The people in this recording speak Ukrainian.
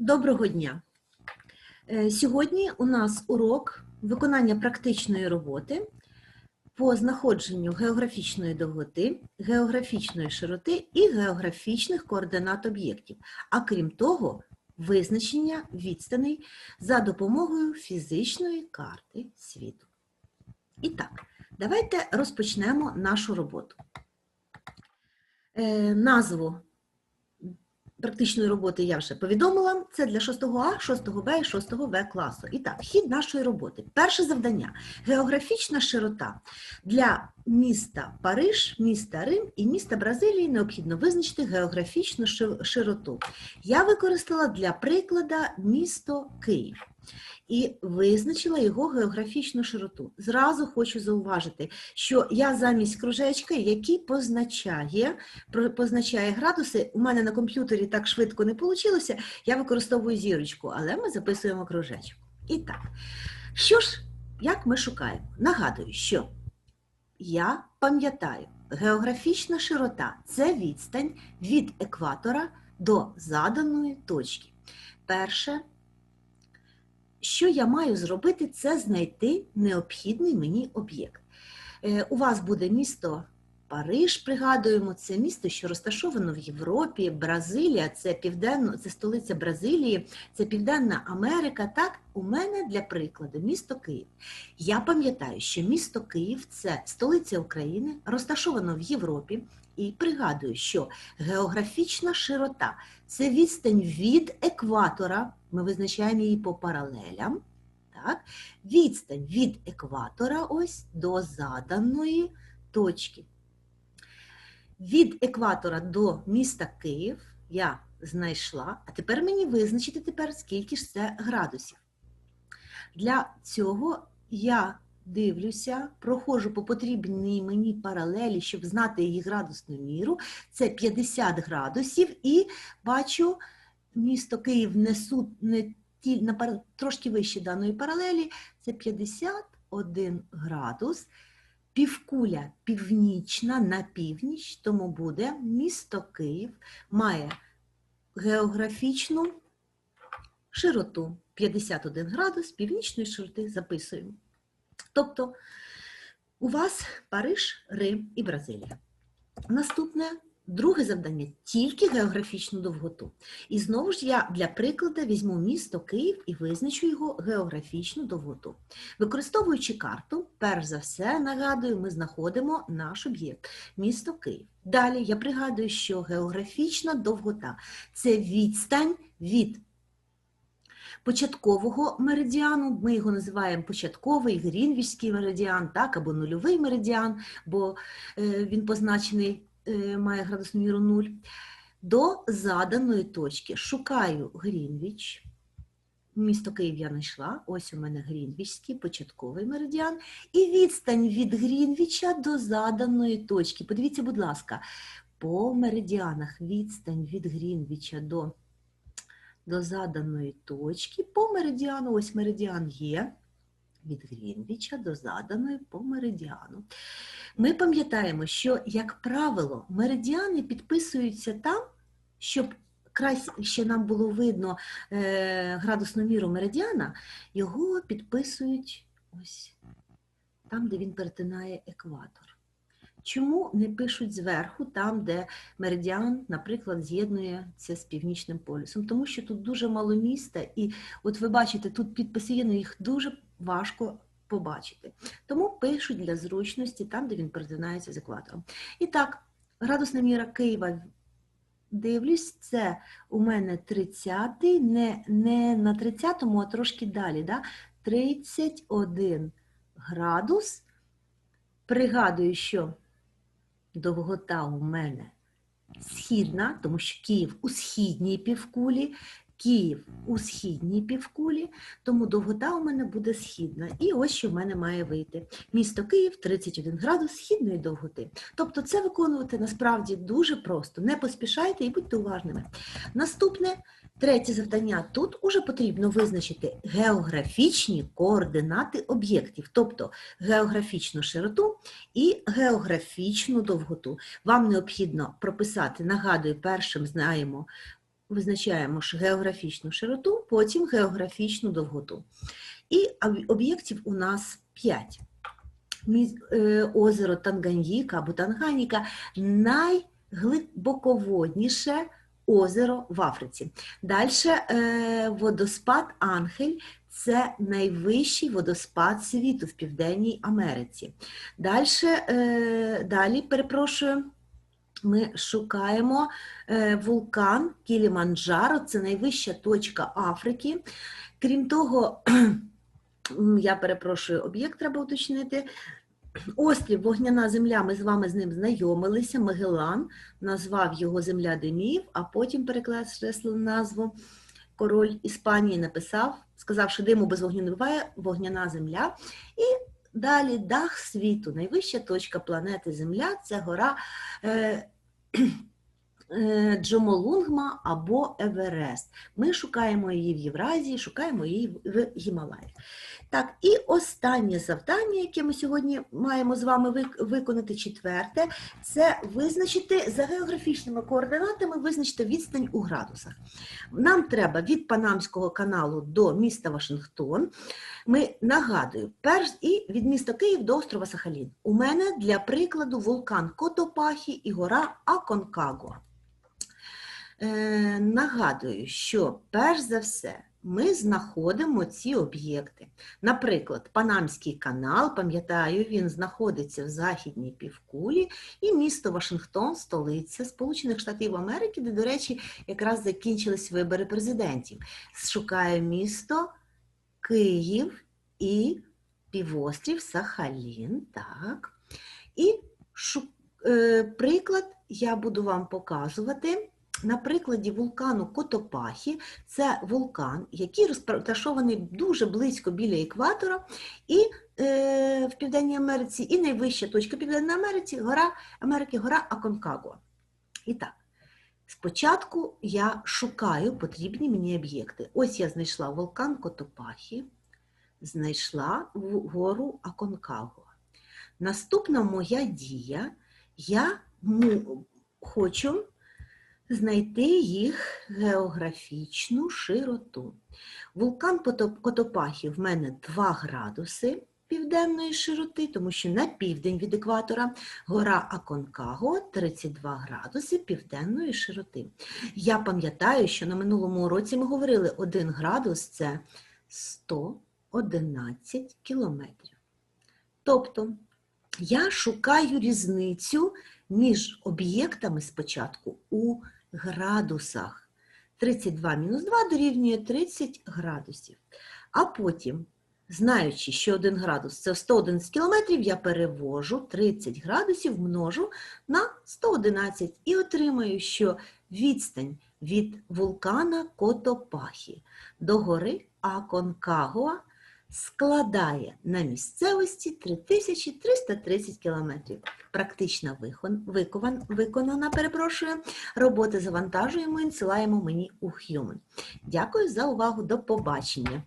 Доброго дня! Е, Сьогодні у нас урок виконання практичної роботи по знаходженню географічної довготи, географічної широти і географічних координат об'єктів, а крім того, визначення відстаней за допомогою фізичної карти світу. І так, давайте розпочнемо нашу роботу. Е, Назву практичної роботи я вже повідомила. Це для 6А, 6Б і 6В класу. І так, хід нашої роботи. Перше завдання географічна широта. Для міста Париж, міста Рим і міста Бразилії необхідно визначити географічну широту. Я використала для прикладу місто Київ. І визначила його географічну широту. Зразу хочу зауважити, що я замість кружечка, який позначає позначає градуси. У мене на комп'ютері так швидко не вийшло, я використовую зірочку, але ми записуємо кружечок. І так, що ж, як ми шукаємо? Нагадую, що я пам'ятаю, географічна широта це відстань від екватора до заданої точки. Перше, що я маю зробити, це знайти необхідний мені об'єкт. Е, У вас буде місто Париж, пригадуємо, це місто, що розташовано в Європі, Бразилія, це південно, це столиця Бразилії, це Південна Америка. Так, у мене для прикладу місто Київ. Я пам'ятаю, що місто Київ це столиця України, розташовано в Європі, і пригадую, що географічна широта це відстань від екватора. Ми визначаємо її по паралелям. Так? Відстань від екватора ось до заданої точки. Від екватора до міста Київ я знайшла, а тепер мені визначити тепер, скільки ж це градусів. Для цього я дивлюся, проходжу по потрібній мені паралелі, щоб знати її градусну міру. Це 50 градусів, і бачу, місто Київ несу не ті, на трошки вище даної паралелі, це 51 градус. Півкуля північна на північ, тому буде місто Київ має географічну широту 51 градус північної широти записуємо. Тобто у вас Париж, Рим і Бразилія. Наступне друге завдання тільки географічну довготу. І знову ж я для прикладу візьму місто Київ і визначу його географічну довготу. Використовуючи карту, перш за все, нагадую, ми знаходимо наш об'єкт місто Київ. Далі я пригадую, що географічна довгота це відстань від початкового меридіану, ми його називаємо початковий Грінвічський меридіан, так, або нульовий меридіан, бо е, він позначений, має градусну міру 0, до заданої точки. Шукаю Грінвіч. Місто Київ я знайшла. Ось у мене Грінвічський початковий меридіан. І відстань від Грінвіча до заданої точки. Подивіться, будь ласка, по меридіанах відстань від Грінвіча до, до заданої точки. По меридіану, ось меридіан є. Від Грінвіча до заданої по меридіану. Ми пам'ятаємо, що, як правило, меридіани підписуються там, щоб краще нам було видно е, градусну міру меридіана, його підписують ось там, де він перетинає екватор. Чому не пишуть зверху, там, де меридіан, наприклад, з'єднується з північним полюсом? Тому що тут дуже мало міста, і от ви бачите, тут підписи є, але їх дуже важко побачити. Тому пишуть для зручності там, де він перетинається з екватором. І так, градусна міра Києва. Дивлюсь, це у мене 30, не, не на 30-му, а трошки далі. Да? 31 градус. Пригадую, що довгота у мене східна, тому що Київ у східній півкулі, Київ у східній півкулі, тому довгота у мене буде східна. І ось що в мене має вийти. Місто Київ 31 градус східної довготи. Тобто це виконувати насправді дуже просто. Не поспішайте і будьте уважними. Наступне, третє завдання. Тут уже потрібно визначити географічні координати об'єктів, тобто географічну широту і географічну довготу. Вам необхідно прописати, нагадую, першим знаємо визначаємо географічну широту, потім географічну довготу. І об'єктів у нас 5. Озеро Танганьїка або Танганіка найглибоководніше озеро в Африці. Далі водоспад Ангель це найвищий водоспад світу в Південній Америці. Далі, далі перепрошую, ми шукаємо е, вулкан Кіліманджаро, це найвища точка Африки. Крім того, я перепрошую, об'єкт треба уточнити. Острів Вогняна земля, ми з вами з ним знайомилися. Магелан назвав його Земля Демів, а потім перекреслив назву. Король Іспанії написав, сказав, що диму без вогню не буває, вогняна земля. І далі дах світу, найвища точка планети Земля це гора е, Джомолунгма або Еверест. Ми шукаємо її в Євразії, шукаємо її в- Гімалаях. Так, і останнє завдання, яке ми сьогодні маємо з вами виконати, четверте, це визначити за географічними координатами, визначити відстань у градусах. Нам треба від Панамського каналу до міста Вашингтон. Ми нагадую, перш і від міста Київ до острова Сахалін. У мене для прикладу вулкан Котопахі і гора Аконкагуа. Е, нагадую, що перш за все ми знаходимо ці об'єкти. Наприклад, Панамський канал, пам'ятаю, він знаходиться в західній півкулі, і місто Вашингтон, столиця Сполучених Штатів Америки, де, до речі, якраз закінчились вибори президентів. Шукаю місто Київ і півострів Сахалін. Так. І шу... е, приклад я буду вам показувати. На прикладі вулкану Котопахі це вулкан, який розташований дуже близько біля екватора, і е, в Південній Америці, і найвища точка Південної Америці гора Америки, гора Аконкагуа. І так, спочатку я шукаю потрібні мені об'єкти. Ось я знайшла вулкан Котопахі, знайшла гору Аконкагуа. Наступна моя дія, я хочу знайти їх географічну широту. Вулкан Котопахі в мене 2 градуси південної широти, тому що на південь від екватора гора Аконкаго 32 градуси південної широти. Я пам'ятаю, що на минулому уроці ми говорили 1 градус це 111 кілометрів. Тобто я шукаю різницю між об'єктами спочатку у градусах. 32 мінус 2 дорівнює 30 градусів. А потім, знаючи, що 1 градус це 111 кілометрів, я перевожу 30 градусів, множу на 111 і отримаю, що відстань від вулкана Котопахі до гори Аконкагуа складає на місцевості 3330 кілометрів. Практично викон, виконана, перепрошую. Роботи завантажуємо і надсилаємо мені у Human. Дякую за увагу. До побачення.